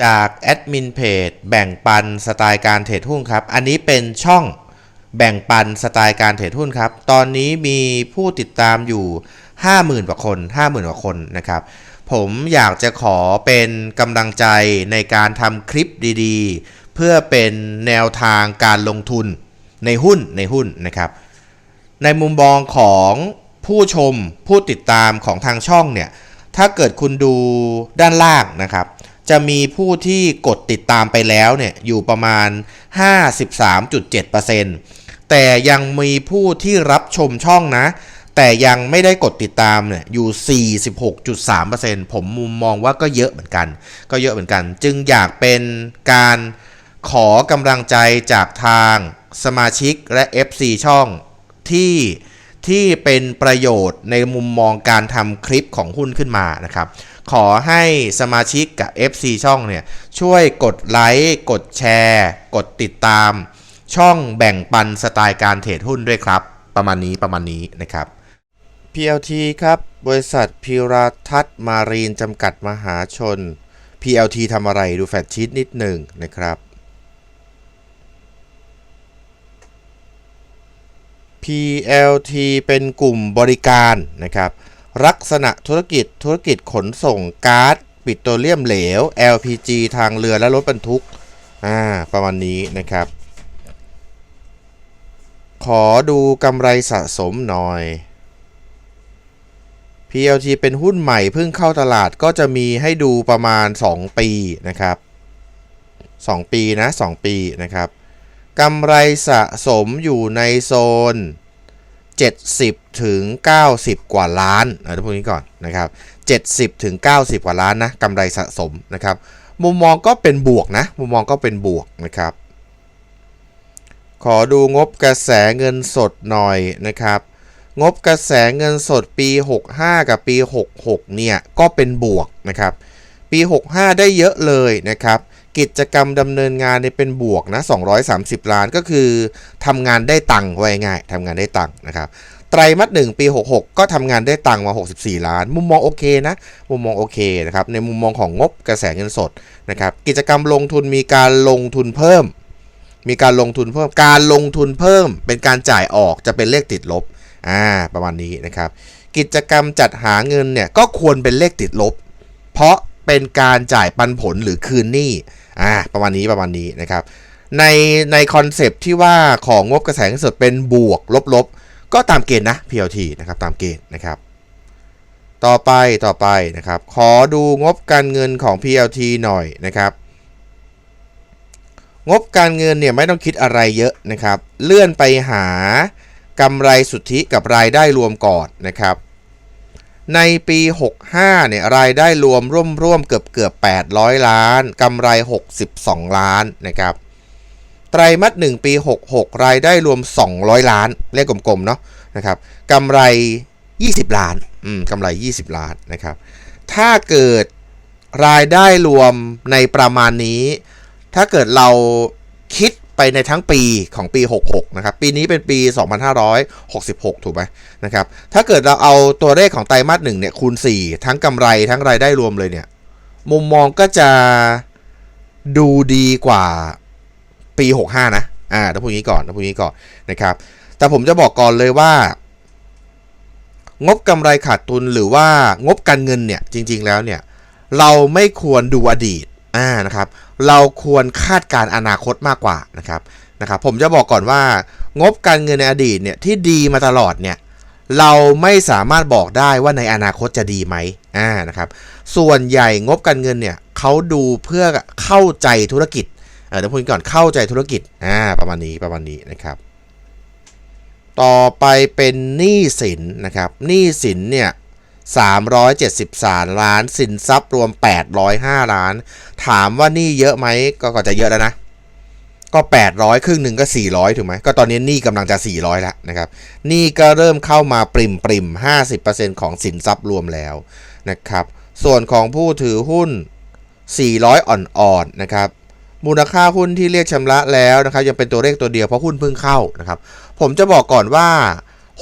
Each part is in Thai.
จากแอดมินเพจแบ่งปันสไตล์การเทรดหุ้นครับ อันนี้เป็นช่องแบ่งปันสไตล์การเทรดหุ้นครับ ตอนนี้มีผู้ติดตามอยู่ 50,000 กว่าคน 50,000 กว่าคนนะครับ ผมอยากจะขอเป็นกำลังใจในการทำคลิปดีๆ เพื่อเป็นแนวทางการลงทุนในหุ้นในหุ้นนะครับ ในมุมมองของผู้ชมผู้ติดตามของทางช่องเนี่ย ถ้าเกิดคุณดูด้านล่างนะครับ จะมีผู้ที่กดติดตามไปแล้วเนี่ยอยู่ประมาณ 53.7%แต่ยังมีผู้ที่รับชมช่องนะ แต่ยังไม่ได้กดติดตามเนี่ยอยู่ 46.3%ผมมุมมองว่าก็เยอะเหมือนกัน ก็เยอะเหมือนกัน จึงอยากเป็นการขอกำลังใจจากทางสมาชิกและ FC ช่องที่ที่เป็นประโยชน์ในมุมมองการทำคลิปของหุ้นขึ้นมานะครับ ขอให้สมาชิกกับ FC ช่องเนี่ยช่วยกดไลค์กดแชร์ กดติดตาม ช่องแบ่งปันสไตล์การเทรดหุ้นด้วยครับ ประมาณนี้ประมาณนี้นะครับ PLT ครับ บริษัทพิราทัศน์มารีนจำกัดมหาชน PLT ทำอะไรดูแฟกชีตนิดหนึ่งนะครับ PLT เป็นกลุ่มบริการนะครับ ลักษณะธุรกิจธุรกิจขนส่งก๊าซปิโตรเลียมเหลว LPG ทางเรือและรถบรรทุกอ่าประมาณนี้นะครับ ขอดูกำไรสะสมหน่อย PLT เป็นหุ้นใหม่เพิ่งเข้าตลาดก็จะมีให้ดูประมาณ 2 ปีนะครับ 2 ปีนะ 2 ปีนะครับกำไรสะสมอยู่ในโซน 70 ถึง 90 กว่าล้านเอาพวกนี้ก่อนนะครับ70 ถึง 90 กว่าล้านนะกำไรสะสมนะครับ มุมมองก็เป็นบวกนะ มุมมองก็เป็นบวกนะครับ ขอดูงบกระแสเงินสดหน่อยนะครับ งบกระแสเงินสดปี 65 กับปี 66 เนี่ย ก็เป็นบวกนะครับ ปี 65 ได้เยอะเลยนะครับ กิจกรรมดำเนินงานเนี่ยเป็นบวกนะ 230 ล้านก็คือทำงานได้ตังค์ไว้ง่ายทำงานได้ตังค์นะครับไตรมาสหนึ่งปี 66 ก็ทำงานได้ตังค์มา 64 ล้าน มุมมองโอเคนะ มุมมองโอเคนะครับ ในมุมมองของงบกระแสเงินสดนะครับ กิจกรรมลงทุนมีการลงทุนเพิ่ม มีการลงทุนเพิ่ม การลงทุนเพิ่ม เป็นการจ่ายออกจะเป็นเลขติดลบ อ่า ประมาณนี้นะครับ กิจกรรมจัดหาเงินเนี่ยก็ควรเป็นเลขติดลบ เพราะเป็นการจ่ายปันผลหรือคืนหนี้ อ่าประมาณนี้ประมาณนี้นะครับ ในในคอนเซปที่ว่าของงบกระแสเงินสดเป็นบวกลบลบก็ตามเกณฑ์นะ PLT นะครับตามเกณฑ์นะครับ ต่อไปต่อไปนะครับ ขอดูงบการเงินของ PLT หน่อยนะครับงบการเงินเนี่ยไม่ต้องคิดอะไรเยอะนะครับ เลื่อนไปหากำไรสุทธิกับรายได้รวมก่อนนะครับ ในปี 65 เนี่ยรายได้รวมร่วมร่วมเกือบเกือบ 800 ล้านกำไร 62 ล้านนะครับ ไตรมาส1ปี 66 รายได้รวม 200 ล้าน เลขกลมๆ เนาะนะครับกำไร 20 ล้าน อืมกำไร 20 ล้านนะครับ ถ้าเกิดรายได้รวมในประมาณนี้ ถ้าเกิดเราคิด ไปในทั้งปีของปี 66 นะครับ ปีนี้เป็นปี 2566 ถูกไหมนะครับ ถ้าเกิดเราเอาตัวเลขของไตรมาสหนึ่งเนี่ยคูณ 4 ทั้งกำไรทั้งรายได้รวมเลยเนี่ย มุมมองก็จะดูดีกว่าปี 65 นะ อ่าต้องพูดงี้ก่อนต้องพูดงี้ก่อนนะครับ แต่ผมจะบอกก่อนเลยว่า งบกำไรขาดทุนหรือว่างบการเงินเนี่ยจริง ๆ แล้วเนี่ยเราไม่ควรดูอดีต อ่านะครับเราควรคาดการณ์อนาคตมากกว่านะครับนะครับ ผมจะบอกก่อนว่า งบการเงินในอดีตเนี่ยที่ดีมาตลอดเนี่ยเราไม่สามารถบอกได้ว่าในอนาคตจะดีไหมอ่านะครับ ส่วนใหญ่งบการเงินเนี่ยเขาดูเพื่อเข้าใจธุรกิจเออเดี๋ยวพูดก่อนเข้าใจธุรกิจอ่าประมาณนี้ประมาณนี้นะครับ ต่อไปเป็นหนี้สินนะครับหนี้สินเนี่ย 373 ล้าน สินทรัพย์รวม 805 ล้าน ถามว่านี้เยอะไหมก็ก็จะเยอะแล้วนะ ก็ 800 ครึ่งหนึ่งก็ 400 ถูกไหม ก็ตอนนี้นี้กำลังจะ 400 แล้วนะครับ นี้ก็เริ่มเข้ามาปริมปริม50%ของสินทรัพย์รวมแล้วนะครับ ส่วนของผู้ถือหุ้น 400 อ่อนๆนะครับ มูลค่าหุ้นที่เรียกชำระแล้วนะครับยังเป็นตัวเลขตัวเดียวเพราะหุ้นเพิ่งเข้านะครับ ผมจะบอกก่อนว่า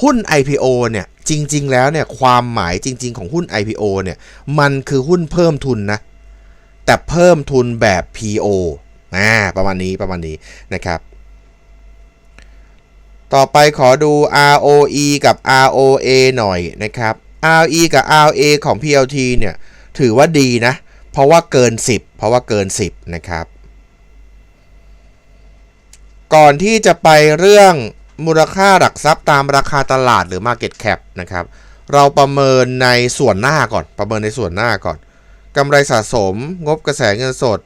หุ้น IPO เนี่ย จริง ๆ แล้วเนี่ยความหมายจริง ๆ ของหุ้น IPO เนี่ยมันคือหุ้นเพิ่มทุนนะ แต่เพิ่มทุนแบบ PO อ่าประมาณนี้ประมาณนี้นะครับ ต่อไปขอดู ROE กับ ROA หน่อยนะครับ RE กับ RA ของ PLT เนี่ยถือว่าดีนะ เพราะว่าเกิน 10 เพราะว่าเกิน 10 นะครับ ก่อนที่จะไปเรื่อง มูลค่าหลักทรัพย์ตามราคาตลาดหรือ Market Cap นะครับ เราประเมินในส่วนหน้าก่อน ประเมินในส่วนหน้าก่อนกำไรสะสม งบกระแสเงินสด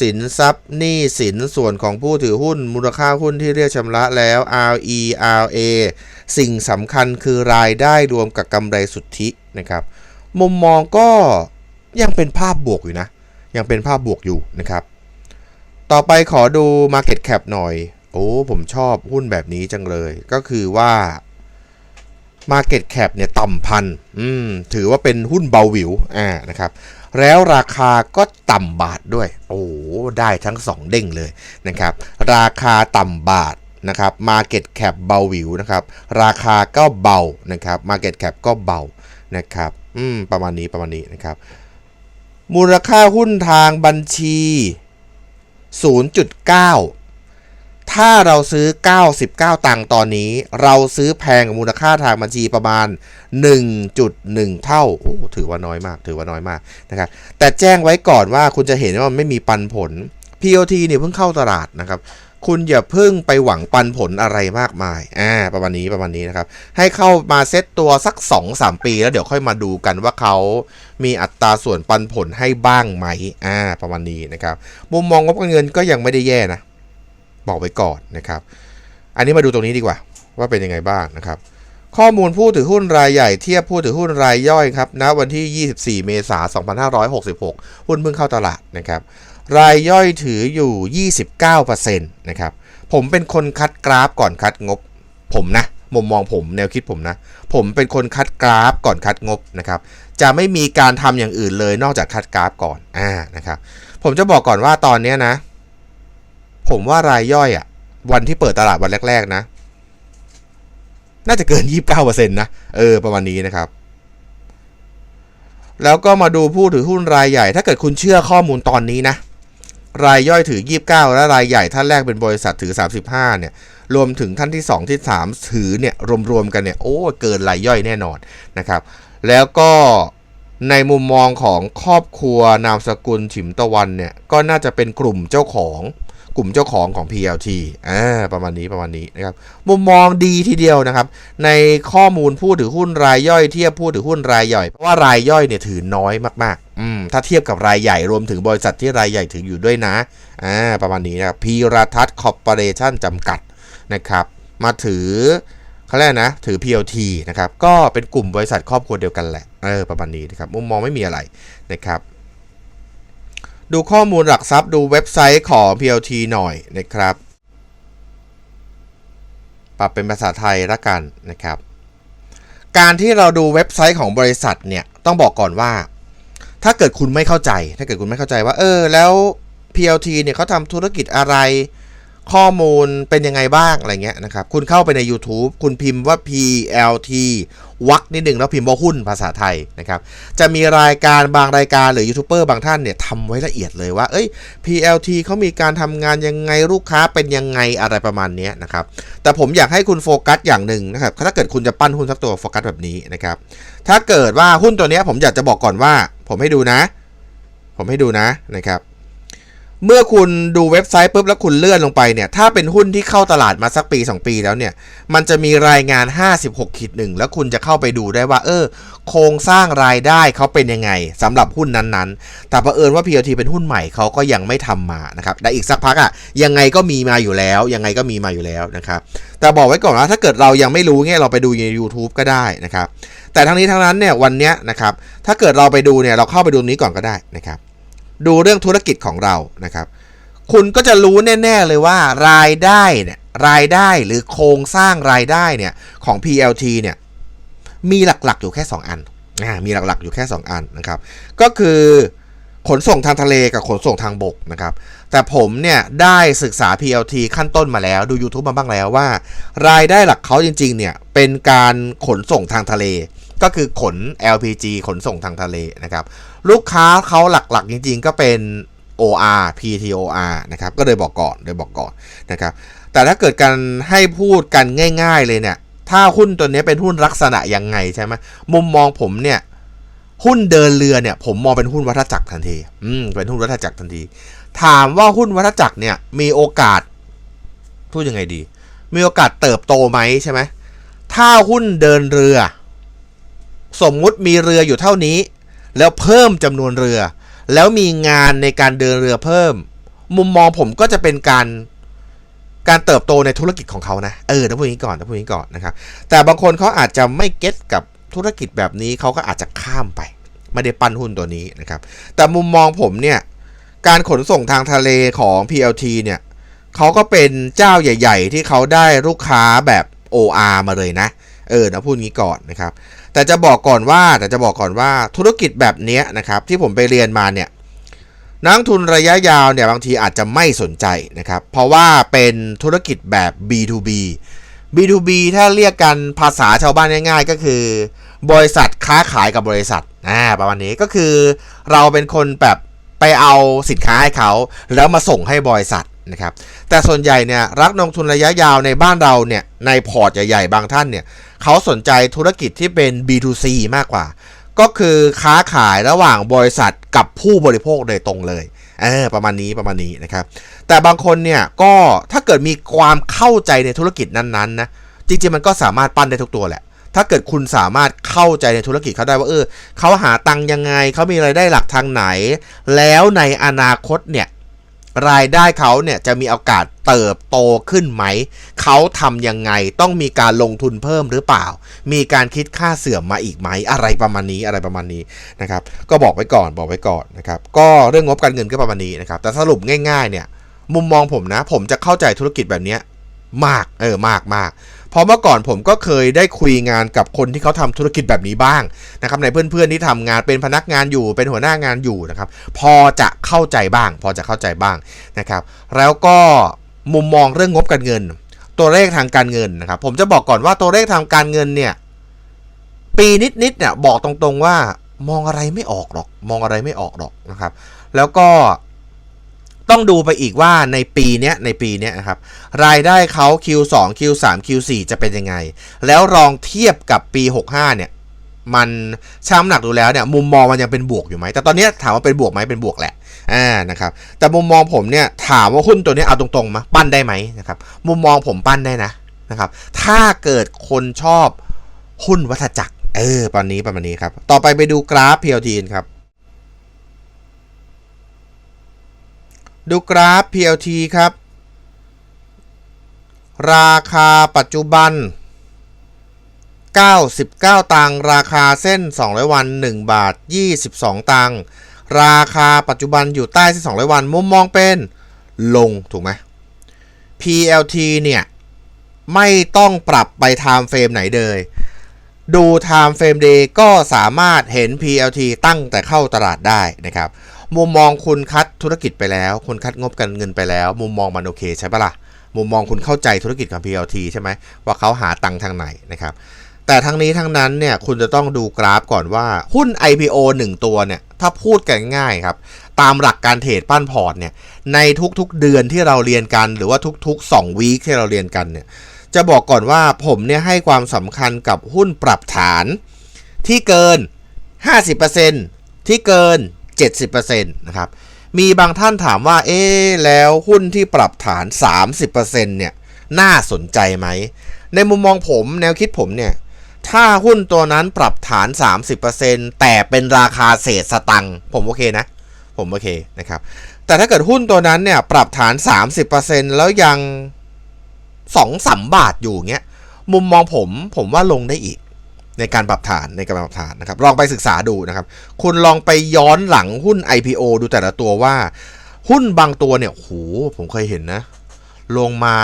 สินทรัพย์หนี้สินส่วนของผู้ถือหุ้น มูลค่าหุ้นที่เรียกชำระแล้ว RE RA สิ่งสำคัญคือรายได้รวมกับกำไรสุทธินะครับ มุมมองก็ยังเป็นภาพบวกอยู่นะ ยังเป็นภาพบวกอยู่นะครับ ต่อไปขอดู Market Cap หน่อย โอ้ผมชอบหุ้นแบบนี้จังเลย ก็คือว่า Market Cap เนี่ยต่ำพันอืมถือว่าเป็นหุ้นเบาหวิวอ่านะครับ แล้วราคาก็ต่ำบาทด้วย โอ้ได้ทั้ง2เด้งเลยนะครับ ราคาต่ำบาทนะครับ Market Cap เบาหวิวนะครับ ราคาก็เบานะครับ Market Cap ก็เบานะครับ อืมประมาณนี้ประมาณนี้นะครับ มูลค่าหุ้นทางบัญชี 0.9 ถ้าเราซื้อ 99 ตังค์ตอนนี้ เราซื้อแพงกว่ามูลค่าทางบัญชีประมาณ 1.1 เท่าโอ้ถือว่าน้อยมาก ถือว่าน้อยมากนะครับ แต่แจ้งไว้ก่อนว่าคุณจะเห็นว่ามันไม่มีปันผล POT เนี่ยเพิ่งเข้าตลาดนะครับ คุณอย่าเพิ่งไปหวังปันผลอะไรมากมาย อ่า ประมาณนี้ประมาณนี้นะครับ ให้เข้ามาเซตตัวสัก 2-3 ปี แล้วเดี๋ยวค่อยมาดูกันว่าเขามีอัตราส่วนปันผลให้บ้างไหม อ่า ประมาณนี้นะครับ มุมมองงบการเงินก็ยังไม่ได้แย่นะ บอกไว้ก่อนนะครับ อันนี้มาดูตรงนี้ดีกว่า ว่าเป็นยังไงบ้างนะครับ ข้อมูลผู้ถือหุ้นรายใหญ่เทียบผู้ถือหุ้นรายย่อยครับณวันที่ 24 เมษายน 2566 หุ้นเพิ่งเข้าตลาดนะครับ รายย่อยถืออยู่ 29%นะครับ ผมเป็นคนคัดกราฟก่อนคัดงบ ผมนะมุมมองผมแนวคิดผมนะ ผมเป็นคนคัดกราฟก่อนคัดงบนะครับ จะไม่มีการทำอย่างอื่นเลยนอกจากคัดกราฟก่อนอ่านะครับ ผมจะบอกก่อนว่าตอนเนี้ยนะ ผมว่ารายย่อยอะวันที่เปิดตลาดวันแรก ๆ นะ น่าจะเกิน 29%นะ เออ ประมาณนี้นะครับ แล้วก็มาดูผู้ถือหุ้นรายใหญ่ ถ้าเกิดคุณเชื่อข้อมูลตอนนี้นะ รายย่อยถือ 29 และรายใหญ่ท่านแรกเป็นบริษัทถือ 35 เนี่ย รวมถึงท่านที่ 2 ที่ 3 ถือเนี่ย รวมๆกันเนี่ย โอ้ เกินรายย่อยแน่นอนนะครับ แล้วก็ในมุมมองของครอบครัวนามสกุลฉิมตะวันเนี่ย ก็น่าจะเป็นกลุ่มเจ้าของ กลุ่มเจ้าของของ PLT อ่าประมาณนี้ประมาณนี้นะครับมุมมองดีทีเดียวนะครับ ในข้อมูลผู้ถือหุ้นรายย่อยเทียบผู้ถือหุ้นรายใหญ่เพราะว่ารายย่อยเนี่ยถือน้อยมากๆอืมถ้าเทียบกับรายใหญ่รวมถึงบริษัทที่รายใหญ่ถืออยู่ด้วยนะอ่าประมาณนี้นะครับพีราทัศน์คอร์ปอเรชั่นจำกัดนะครับมาถือเขาเรียกนะ ถือ PLT นะครับ ก็เป็นกลุ่มบริษัทครอบครัวเดียวกันแหละ เออ ประมาณนี้นะครับ มุมมองไม่มีอะไรนะครับ ดูข้อมูลหลักทรัพย์ดูเว็บไซต์ของ PLT หน่อยนะครับ ปรับเป็นภาษาไทยละกันนะครับ การที่เราดูเว็บไซต์ของบริษัทเนี่ยต้องบอกก่อนว่า ถ้าเกิดคุณไม่เข้าใจ ถ้าเกิดคุณไม่เข้าใจว่า เออ แล้ว PLT เนี่ยเขาทำธุรกิจอะไร ข้อมูลเป็นยังไงบ้างอะไรเงี้ยนะครับ คุณเข้าไปใน YouTube คุณพิมพ์ว่า PLT วักนิดหนึ่งแล้วพิมพ์ว่าหุ้นภาษาไทยนะครับ จะมีรายการบางรายการหรือยูทูบเบอร์บางท่านเนี่ยทำไว้ละเอียดเลยว่า เอ้ย PLT เขามีการทำงานยังไงลูกค้าเป็นยังไงอะไรประมาณนี้นะครับ แต่ผมอยากให้คุณโฟกัสอย่างหนึ่งนะครับ ถ้าเกิดคุณจะปั้นหุ้นสักตัวโฟกัสแบบนี้นะครับ ถ้าเกิดว่าหุ้นตัวนี้ผมอยากจะบอกก่อนว่า ผมให้ดูนะ ผมให้ดูนะนะครับ เมื่อคุณดูเว็บไซต์ปุ๊บแล้วคุณเลื่อนลงไปเนี่ย ถ้าเป็นหุ้นที่เข้าตลาดมาสักปี 2 ปีแล้วเนี่ย มันจะมีรายงาน 56ขีดหนึ่งแล้วคุณจะเข้าไปดูได้ว่า เออ โครงสร้างรายได้เขาเป็นยังไงสำหรับหุ้นนั้นๆ แต่เอิญว่า PLT เป็นหุ้นใหม่เขาก็ยังไม่ทำมานะครับแต่อีกสักพักอะ่ะยังไงก็มีมาอยู่แล้ว ยังไงก็มีมาอยู่แล้วนะครับแต่บอกไว้ก่อนว่าถ้าเกิดเรายังไม่รู้เนี่ยเราไปดูใน YouTube ก็ได้นะครับแต่ทั้งนี้ทั้งนั้นเนี่ยวันเนี้ยนะครับถ้าเกิดเราไปดูเนี่ยเราเข้าไปดูนี้ก่อนก็ได้นะครับ ดูเรื่องธุรกิจของเรานะครับ คุณก็จะรู้แน่ ๆ เลยว่ารายได้เนี่ยรายได้หรือโครงสร้างรายได้เนี่ยของ PLT เนี่ยมีหลักๆอยู่แค่ 2 อันอ่ามีหลักๆอยู่แค่ 2 อันนะครับ ก็คือขนส่งทางทะเลกับขนส่งทางบกนะครับ แต่ผมเนี่ยได้ศึกษา PLT ขั้นต้นมาแล้วดู YouTube มาบ้างแล้วว่า รายได้หลักเขาจริงๆเนี่ยเป็นการขนส่งทางทะเล ก็คือขน LPG ขนส่งทางทะเลนะครับ ลูกค้าเขาหลักๆ จริงๆ ก็เป็น OR PTOR นะครับ ก็เลยบอกก่อนเลยบอกก่อนนะครับ แต่ถ้าเกิดการให้พูดกันง่าย ๆ เลยเนี่ย ถ้าหุ้นตัวนี้เป็นหุ้นลักษณะยังไงใช่ไหมมุมมองผมเนี่ย หุ้นเดินเรือเนี่ย ผมมองเป็นหุ้นวัฏจักรทันที อืม เป็นหุ้นวัฏจักรทันที ถามว่าหุ้นวัฏจักรเนี่ย มีโอกาส พูดยังไงดี มีโอกาสเติบโตไหมใช่ไหมถ้าหุ้นเดินเรือ สมมุติมีเรืออยู่เท่านี้ แล้วเพิ่มจำนวนเรือ แล้วมีงานในการเดินเรือเพิ่ม มุมมองผมก็จะเป็นการการเติบโตในธุรกิจของเขานะ เออต้องพูดงนี้ก่อนต้องพูดงนี้ก่อนนะครับ แต่บางคนเขาอาจจะไม่เก็ตกับธุรกิจแบบนี้เขาก็อาจจะข้ามไป ไม่ได้ปั้นหุ้นตัวนี้นะครับ แต่มุมมองผมเนี่ย การขนส่งทางทะเลของ PLT เนี่ยเขาก็เป็นเจ้าใหญ่ ๆ ที่เขาได้ลูกค้าแบบ OR มาเลยนะ เออนะพูดงี้ก่อนนะครับ แต่จะบอกก่อนว่าแต่จะบอกก่อนว่าธุรกิจแบบนี้นะครับที่ผมไปเรียนมาเนี่ยนักทุนระยะยาวเนี่ยบางทีอาจจะไม่สนใจนะครับ เพราะว่าเป็นธุรกิจแบบ B2B B2B ถ้าเรียกกันภาษาชาวบ้านง่าย ๆ ก็คือ บริษัทค้าขายกับบริษัทอ่าประมาณนี้ก็คือเราเป็นคนแบบไปเอาสินค้าให้เขา แล้วมาส่งให้บริษัท นะครับแต่ส่วนใหญ่เนี่ยรักลงทุนระยะยาวในบ้านเราเนี่ยในพอร์ตใหญ่ๆ บางท่านเนี่ยเขาสนใจธุรกิจที่เป็น B2C มากกว่า ก็คือค้าขายระหว่างบริษัทกับผู้บริโภคโดยตรงเลยเออประมาณนี้ประมาณนี้นะครับแต่บางคนเนี่ยก็ถ้าเกิดมีความเข้าใจในธุรกิจนั้นๆนะจริงๆมันก็สามารถปั้นได้ทุกตัวแหละถ้าเกิดคุณสามารถเข้าใจในธุรกิจเขาได้ว่าเออเขาหาตังค์ยังไงเขามีรายได้หลักทางไหน แล้วในอนาคตเนี่ย รายได้เขาเนี่ยจะมีโอกาสเติบโตขึ้นไหม เขาทำยังไงต้องมีการลงทุนเพิ่มหรือเปล่า มีการคิดค่าเสื่อมมาอีกไหมอะไรประมาณนี้อะไรประมาณนี้นะครับ ก็บอกไว้ก่อนบอกไว้ก่อนนะครับ ก็เรื่องงบการเงินก็ประมาณนี้นะครับ แต่สรุปง่าย ๆ เนี่ย มุมมองผมนะ ผมจะเข้าใจธุรกิจแบบนี้มากเออมากมาก เพราะเมื่อก่อนผมก็เคยได้คุยงานกับคนที่เขาทำธุรกิจแบบนี้บ้างนะครับในเพื่อนๆที่ทำงานเป็นพนักงานอยู่เป็นหัวหน้างานอยู่นะครับพอจะเข้าใจบ้าง พอจะเข้าใจบ้างนะครับ แล้วก็มุมมองเรื่องงบการเงิน ตัวเลขทางการเงินนะครับ ผมจะบอกก่อนว่าตัวเลขทางการเงินเนี่ยปีนิดๆเนี่ยบอกตรงๆว่ามองอะไรไม่ออกหรอก มองอะไรไม่ออกหรอกนะครับ แล้วก็ ต้องดูไปอีกว่าในปีเนี้ยในปีเนี้ยนะครับรายได้เขา Q2 Q3 Q4 จะเป็นยังไง แล้วลองเทียบกับปี 65 เนี่ย มันช่างน้ำหนักดูแล้วเนี่ยมุมมองมันยังเป็นบวกอยู่ไหมแต่ตอนนี้ถามว่าเป็นบวกไหมเป็นบวกแหละอ่านะครับแต่มุมมองผมเนี่ยถามว่าหุ้นตัวนี้เอาตรงๆมาปั้นได้ไหมนะครับมุมมองผมปั้นได้นะนะครับถ้าเกิดคนชอบหุ้นวัฏจักรเออตอนนี้ประมาณนี้ครับ ต่อไปไปดูกราฟ PLT ครับ ดูกราฟ PLT ครับ ราคาปัจจุบัน 99 ตังค์ราคาเส้น 200 วัน 1 บาท 22 ตังค์ราคาปัจจุบันอยู่ใต้เส้น 200 วันมุมมองเป็นลงถูกไหม PLT เนี่ย ไม่ต้องปรับไป time frame ไหนเลยดู time frame day ก็สามารถเห็น PLT ตั้งแต่เข้าตลาดได้นะครับ มุมมองคุณคัดธุรกิจไปแล้ว คุณคัดงบการเงินไปแล้ว มุมมองมันโอเคใช่ปะล่ะมุมมองคุณเข้าใจธุรกิจของ PLT ใช่ไหมว่าเขาหาตังค์ทางไหนนะครับแต่ทั้งนี้ทั้งนั้นเนี่ยคุณจะต้องดูกราฟก่อนว่าหุ้น IPO 1 ตัวเนี่ยถ้าพูดกันง่ายครับ ตามหลักการเทรดปั้นพอร์ตเนี่ยในทุกๆเดือนที่เราเรียนกัน หรือว่าทุกๆ 2 วีคที่เราเรียนกันเนี่ยจะบอกก่อนว่าผมเนี่ยให้ความสำคัญกับหุ้นปรับฐาน ที่เกิน 50%ที่เกิน 70%นะครับ มีบางท่านถามว่า เอ๊แล้วหุ้นที่ปรับฐาน 30%เนี่ย น่าสนใจไหม ในมุมมองผมแนวคิดผมเนี่ย ถ้าหุ้นตัวนั้นปรับฐาน 30%แต่เป็นราคาเศษสตังค์ผมโอเคนะ ผมโอเคนะครับ แต่ถ้าเกิดหุ้นตัวนั้นเนี่ย ปรับฐาน 30%แล้วยัง2 3บาทอยู่เงี้ย มุมมองผมผมว่าลงได้อีก ในการปรับฐานในการปรับฐานนะครับ ลองไปศึกษาดูนะครับ คุณลองไปย้อนหลังหุ้น IPO ดูแต่ละตัวว่า หุ้นบางตัวเนี่ยโหผมเคยเห็นนะ ลงมา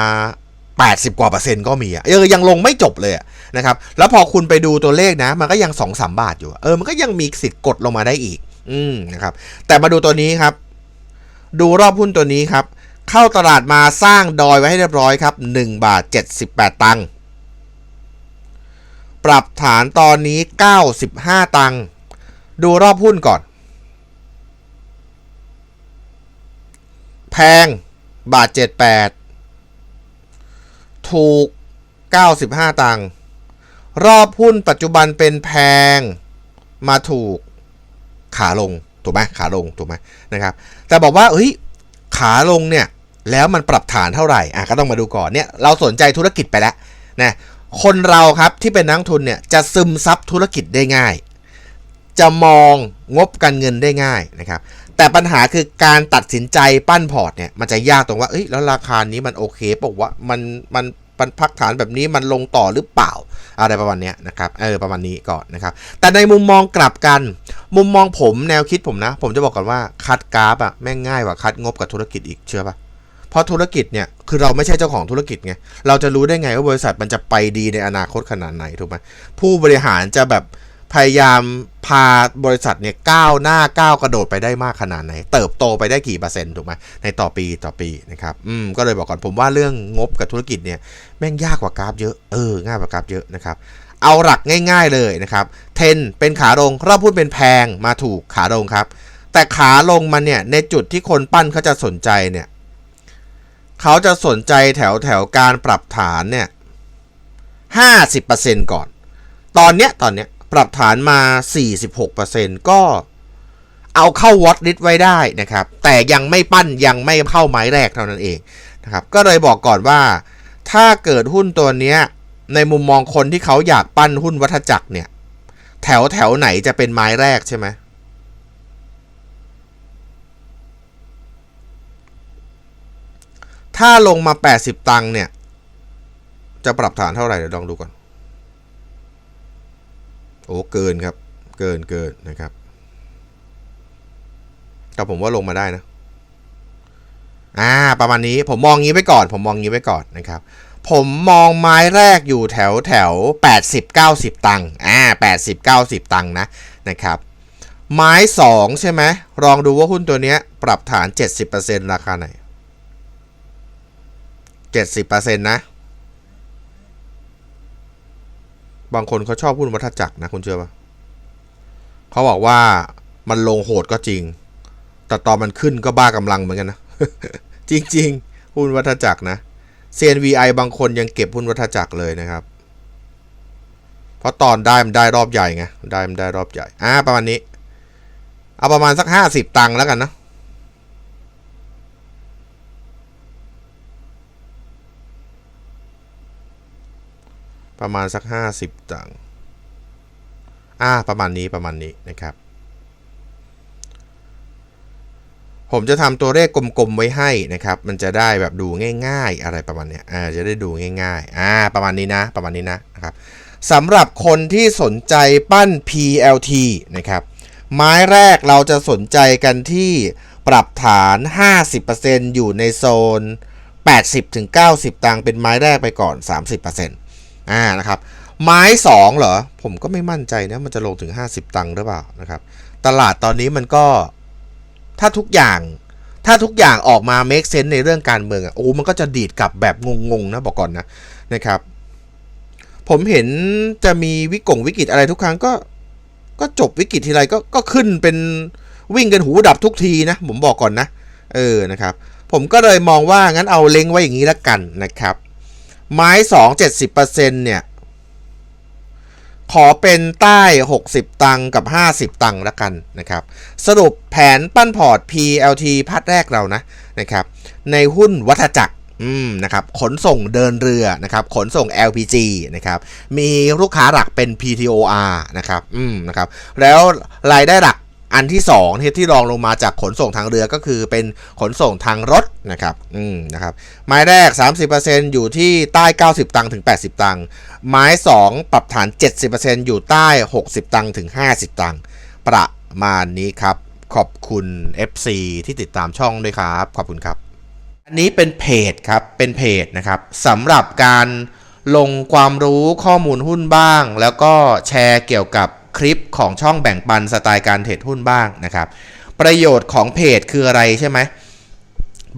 80 กว่าเปอร์เซ็นต์ก็มีอะเออยังลงไม่จบเลยนะครับ แล้วพอคุณไปดูตัวเลขนะ มันก็ยัง2 3บาทอยู่เออมันก็ยังมีสิทธิ์กดลงมาได้อีก อืมนะครับ แต่มาดูตัวนี้ครับ ดูรอบหุ้นตัวนี้ครับ เข้าตลาดมาสร้างดอยไว้ให้เรียบร้อยครับ1บาท78 ตังค์ ปรับฐานตอนนี้ 95 ตังค์ดูรอบหุ้นก่อน แพง บาท 78 ถูก 95 ตังค์รอบหุ้นปัจจุบันเป็นแพงมาถูกขาลง ถูกไหมขาลง ถูกไหมนะครับ แต่บอกว่าเฮ้ยขาลงเนี่ย แล้วมันปรับฐานเท่าไหร่อะก็ต้องมาดูก่อนเนี่ย เราสนใจธุรกิจไปแล้วนะ คนเราครับที่เป็นนักทุนเนี่ยจะซึมซับธุรกิจได้ง่าย จะมองงบการเงินได้ง่ายนะครับแต่ปัญหาคือการตัดสินใจปั้นพอร์ตเนี่ยมันจะยากตรงว่าเอ้ยแล้วราคานี้มันโอเคบอกว่ามันมันมันพักฐานแบบนี้มันลงต่อหรือเปล่าอะไรประมาณเนี้ยนะครับเออประมาณนี้ก่อนนะครับ แต่ในมุมมองกลับกัน มุมมองผมแนวคิดผมนะ ผมจะบอกก่อนว่าคัดกราฟอะแม่งง่ายกว่าคัดงบกับธุรกิจอีกเชื่อปะ เพราะธุรกิจเนี่ยคือเราไม่ใช่เจ้าของธุรกิจไงเราจะรู้ได้ไงว่าบริษัทมันจะไปดีในอนาคตขนาดไหนถูกไหมผู้บริหารจะแบบพยายามพาบริษัทเนี่ยก้าวหน้าก้าวกระโดดไปได้มากขนาดไหน เติบโตไปได้กี่เปอร์เซ็นต์ถูกไหมในต่อปีต่อปีนะครับอืมก็เลยบอกก่อนผมว่าเรื่องงบกับธุรกิจเนี่ยแม่งยากกว่ากราฟเยอะเออง่ายกว่ากราฟเยอะนะครับเอาหลักง่าย ๆเลยนะครับเทนเป็นขาลงเรอบพูดเป็นแพงมาถูกขาลงครับแต่ขาลงมันเนี่ยในจุดที่คนปั้นเขาจะสนใจเนี่ย เขาจะสนใจแถวแถวการปรับฐานเนี่ยห้าสิบเปอร์เซ็นก่อน ตอนเนี้ยตอนเนี้ยปรับฐานมา46%ก็เอาเข้าวอตลิสไว้ได้นะครับ แต่ยังไม่ปั้นยังไม่เข้าไม้แรกเท่านั้นเองนะครับ ก็เลยบอกก่อนว่า ถ้าเกิดหุ้นตัวเนี้ยในมุมมองคนที่เขาอยากปั้นหุ้นวัฏจักรเนี่ย แถวแถวไหนจะเป็นไม้แรกใช่ไหม ถ้าลงมา 80 ตังค์เนี่ย จะปรับฐานเท่าไหร่เดี๋ยวลองดูก่อน โอ้เกินครับ เกินเกินนะครับแต่ผมว่าลงมาได้นะ อ่า ประมาณนี้ผมมองงี้ไว้ก่อน ผมมองงี้ไว้ก่อนนะครับ ผมมองไม้แรกอยู่แถวแถว 80 90 ตังค์อ่า80 90 ตังค์นะนะครับไม้ 2 ใช่ไหมลองดูว่าหุ้นตัวเนี้ยปรับฐาน 70%ราคาไหน 70%นะ บางคนเขาชอบหุ้นวัฏจักรนะคุณเชื่อปะเขาบอกว่ามันลงโหดก็จริง แต่ตอนมันขึ้นก็บ้ากำลังเหมือนกันนะ จริงๆหุ้นวัฏจักรนะ CNVI บางคนยังเก็บหุ้นวัฏจักรเลยนะครับ เพราะตอนได้มันได้รอบใหญ่ไง ได้มันได้รอบใหญ่ อ่าประมาณนี้ เอาประมาณสักห้าสิบตังค์แล้วกันนะ ประมาณสักห้าสิบตังค์อ่าประมาณนี้ประมาณนี้นะครับ ผมจะทำตัวเลขกลมๆไว้ให้นะครับ มันจะได้แบบดูง่าย ๆ อะไรประมาณเนี้ยอ่าจะได้ดูง่ายๆอ่าประมาณนี้นะ ประมาณนี้นะนะครับสำหรับคนที่สนใจปั้น PLT นะครับไม้แรกเราจะสนใจกันที่ปรับฐาน 50%อยู่ในโซน 80-90 ตังเป็นไม้แรกไปก่อน 30% อ่านะครับไม้ 2 เหรอ ผมก็ไม่มั่นใจนะ มันจะลงถึง 50 ตังค์หรือเปล่านะครับ ตลาดตอนนี้มันก็ถ้าทุกอย่างถ้าทุกอย่างออกมา make sense ในเรื่องการเมืองอะโอ้มันก็จะดีดกลับแบบงงๆนะบอกก่อนนะนะครับ ผมเห็นจะมีวิกงวิกฤตอะไรทุกครั้งก็ ก็จบวิกฤตทีไรก็ก็ขึ้นเป็นวิ่งกันหูดับทุกทีนะ ผมบอกก่อนนะ เออนะครับ ผมก็เลยมองว่างั้นเอาเล็งไว้อย่างนี้แล้วกันนะครับ ไม้สองเจ็ดสิบเปอร์เซ็นเนี่ย ขอเป็นใต้60ตังกับ50ตังละกันนะครับ สรุปแผนปั้นพอร์ต PLT พัดแรกเรานะนะครับ ในหุ้นวัฏจักรอืมนะครับขนส่งเดินเรือนะครับขนส่ง LPG นะครับมีลูกค้าหลักเป็น PTOR นะครับอืมนะครับแล้วรายได้หลัก อันที่2ที่ที่รองลงมาจากขนส่งทางเรือก็คือเป็นขนส่งทางรถนะครับอืมนะครับไม้แรก 30%อยู่ที่ใต้ 90 ตังค์ถึง 80 ตังค์ไม้ 2 ปรับฐาน 70%อยู่ใต้ 60 ตังค์ถึง 50 ตังค์ประมาณนี้ครับ ขอบคุณ FC ที่ติดตามช่องด้วยครับ ขอบคุณครับ อันนี้เป็นเพจครับ เป็นเพจนะครับสำหรับการลงความรู้ข้อมูลหุ้นบ้าง แล้วก็แชร์เกี่ยวกับ คลิปของช่องแบ่งปันสไตล์การเทรดหุ้นบ้างนะครับ ประโยชน์ของเพจคืออะไรใช่ไหม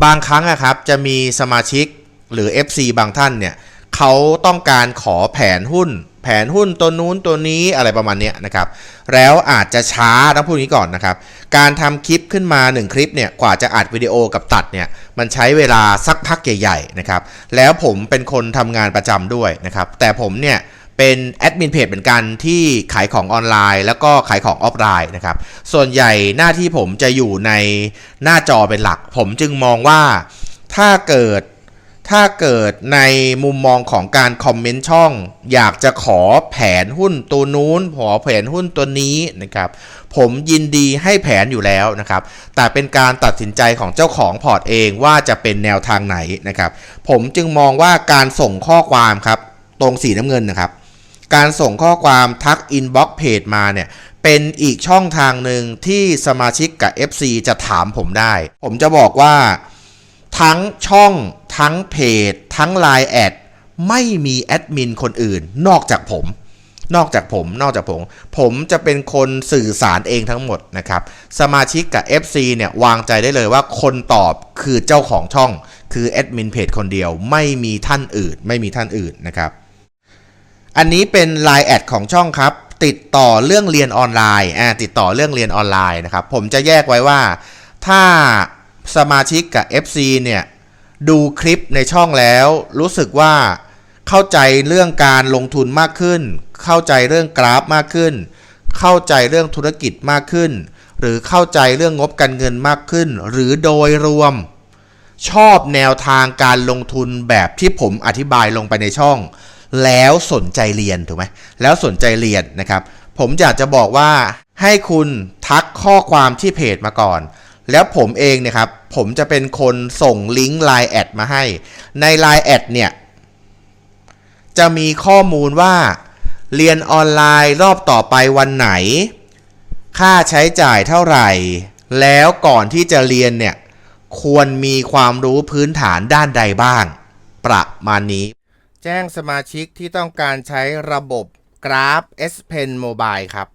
บางครั้งอะครับจะมีสมาชิกหรือ FC บางท่านเนี่ยเขาต้องการขอแผนหุ้น แผนหุ้นตัวนู้นตัวนี้อะไรประมาณนี้นะครับ แล้วอาจจะช้าต้องพูดอย่างนี้ก่อนนะครับ การทำคลิปขึ้นมา 1 คลิปเนี่ยกว่าจะอัดวิดีโอกับตัดเนี่ยมันใช้เวลาสักพักใหญ่ ๆนะครับ แล้วผมเป็นคนทำงานประจำด้วยนะครับ แต่ผมเนี่ย เป็นแอดมินเพจเหมือนกันที่ขายของออนไลน์ แล้วก็ขายของออฟไลน์นะครับ ส่วนใหญ่หน้าที่ผมจะอยู่ในหน้าจอเป็นหลัก ผมจึงมองว่าถ้าเกิดถ้าเกิดในมุมมองของการคอมเมนต์ช่อง อยากจะขอแผนหุ้นตัวนู้นขอแผนหุ้นตัวนี้นะครับ ผมยินดีให้แผนอยู่แล้วนะครับ แต่เป็นการตัดสินใจของเจ้าของพอร์ตเองว่าจะเป็นแนวทางไหนนะครับ ผมจึงมองว่าการส่งข้อความครับ ตรงสีน้ำเงินนะครับ การส่งข้อความทักอินบ็อกเพจมาเนี่ยเป็นอีกช่องทางหนึ่งที่สมาชิกกับ FC จะถามผมได้ ผมจะบอกว่าทั้งช่องทั้งเพจ ทั้ง Line แอดไม่มีแอดมินคนอื่น นอกจากผม นอกจากผมนอกจากผม ผมจะเป็นคนสื่อสารเองทั้งหมดนะครับ สมาชิกกับ FC เนี่ยวางใจได้เลยว่าคนตอบคือเจ้าของช่อง คือแอดมินเพจคนเดียวไม่มีท่านอื่น ไม่มีท่านอื่นนะครับ อันนี้เป็น Line แอดของช่องครับ ติดต่อเรื่องเรียนออนไลน์อ่าติดต่อเรื่องเรียนออนไลน์นะครับ ผมจะแยกไว้ว่า ถ้าสมาชิกกับ FC เนี่ยดูคลิปในช่องแล้ว รู้สึกว่าเข้าใจเรื่องการลงทุนมากขึ้น เข้าใจเรื่องกราฟมากขึ้น เข้าใจเรื่องธุรกิจมากขึ้น หรือเข้าใจเรื่องงบการเงินมากขึ้น หรือโดยรวม ชอบแนวทางการลงทุนแบบที่ผมอธิบายลงไปในช่อง แล้วสนใจเรียนถูกไหมแล้วสนใจเรียนนะครับ ผมอยากจะบอกว่าให้คุณทักข้อความที่เพจมาก่อน แล้วผมเองเนี่ยครับผมจะเป็นคนส่งลิงก์ Line แอดมาให้ ใน Line แอดเนี่ยจะมีข้อมูลว่าเรียนออนไลน์รอบต่อไปวันไหน ค่าใช้จ่ายเท่าไหร่ แล้วก่อนที่จะเรียนเนี่ยควรมีความรู้พื้นฐานด้านใดบ้าง ประมาณนี้ แจ้งสมาชิกที่ต้องการใช้ระบบกราฟ S Pen Mobile ครับ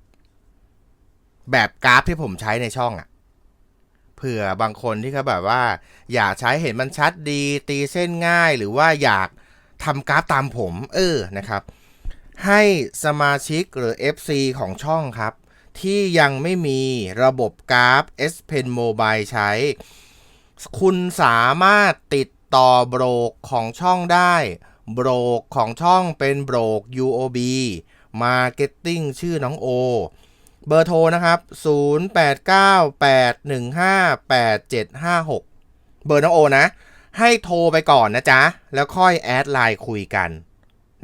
แบบกราฟที่ผมใช้ในช่องอะเผื่อบางคนที่เขาแบบว่า อยากใช้เห็นมันชัดดี ตีเส้นง่ายหรือว่าอยากทำกราฟตามผม เออนะครับ ให้สมาชิกหรือ FC ของช่องครับ ที่ยังไม่มีระบบกราฟ S Pen Mobile ใช้ คุณสามารถติดต่อโบรกของช่องได้ โบรกของช่องเป็นโบรก UOB Marketing ชื่อน้องโอ เบอร์โทรนะครับ 0898158756 เบอร์น้องโอนะ ให้โทรไปก่อนนะจ๊ะ แล้วค่อยแอดไลน์คุยกัน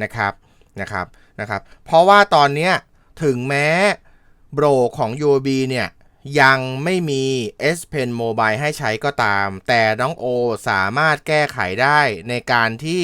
นะครับนะครับนะครับ เพราะว่าตอนเนี้ยถึงแม้โบรกของ UOB เนี่ยยังไม่มี S Pen Mobile ให้ใช้ก็ตาม แต่น้องโอสามารถแก้ไขได้ในการที่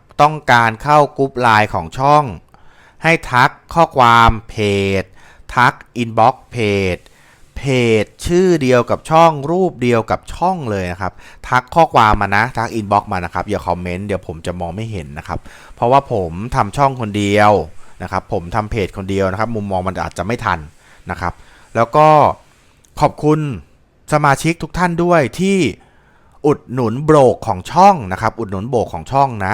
ต้องการเข้ากรุ๊ปไลน์ของช่อง ให้ทักข้อความเพจ ทักอินบ็อกเพจเพจชื่อเดียวกับช่องรูปเดียวกับช่องเลยนะครับ ทักข้อความมานะ ทักอินบ็อกมานะครับ อย่าคอมเมนต์เดี๋ยวผมจะมองไม่เห็นนะครับ เพราะว่าผมทำช่องคนเดียวนะครับ ผมทำเพจคนเดียวนะครับ มุมมองมันอาจจะไม่ทันนะครับ แล้วก็ขอบคุณสมาชิกทุกท่านด้วยที่อุดหนุนโบรกของช่องนะครับ อุดหนุนโบรกของช่องนะ